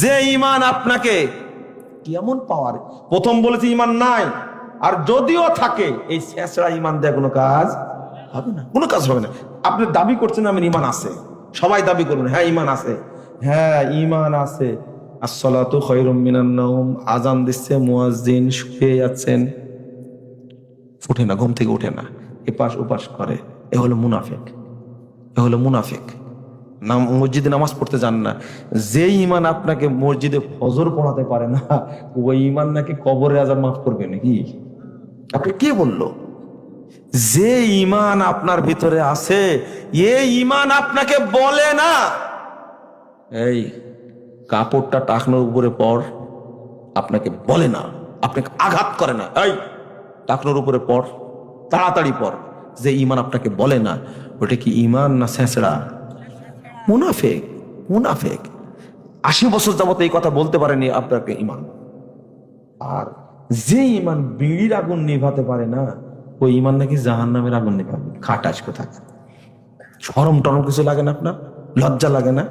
যে ইমান আপনাকে কেমন পাওয়ার প্রথম বলেছি ইমান নাই। আর যদিও থাকে এই শেষরা ইমান দেয় কোনো কাজ হবে না। কোনো কাজ হবে না। আপনি দাবি করছেন আমার ইমান আছে। সবাই দাবি করবেন হ্যাঁ ইমান আছে। হ্যাঁ ইমান আছে। আসসালাতু খৈরুম আজান দিচ্ছে মুয়াজ্জিন শুয়ে যাচ্ছেন উঠে না ঘুম থেকে উঠে না। এপাশ ওপাশ করে। এ হলো মুনাফেক। এ হলো মুনাফেক। নাম মসজিদে নামাজ পড়তে যান না। যে ইমান আপনাকে মসজিদে ফজর পড়াতে পারে না, ওই ইমান নাকি কবরে আজার মাফ করবে নাকি? আপনি কে বলল? যে ইমান আপনার ভিতরে আছে, এ ইমান আপনাকে বলে না। এই, কাপড়টা টাকনোর উপরে পর, আপনাকে বলে না। আপনাকে আঘাত করে না। এই, টাকনোর উপরে পর, তাড়াতাড়ি পর। যে ইমান আপনাকে বলে না, ওটা কি ইমান না ছেঁচড়া? মুনাফেক মুনাফেক। আশি বছর যাবত এই কথা বলতে পারেনি আপনাকে ইমান। আর যে ইমান বিড়ির আগুন নিভাতে পারে না, ওই ইমান নাকি জাহান নামের আগুন নিভাবে। খাটাস কোথায় সরম টরম কিছু লাগে না আপনার? লজ্জা লাগে না?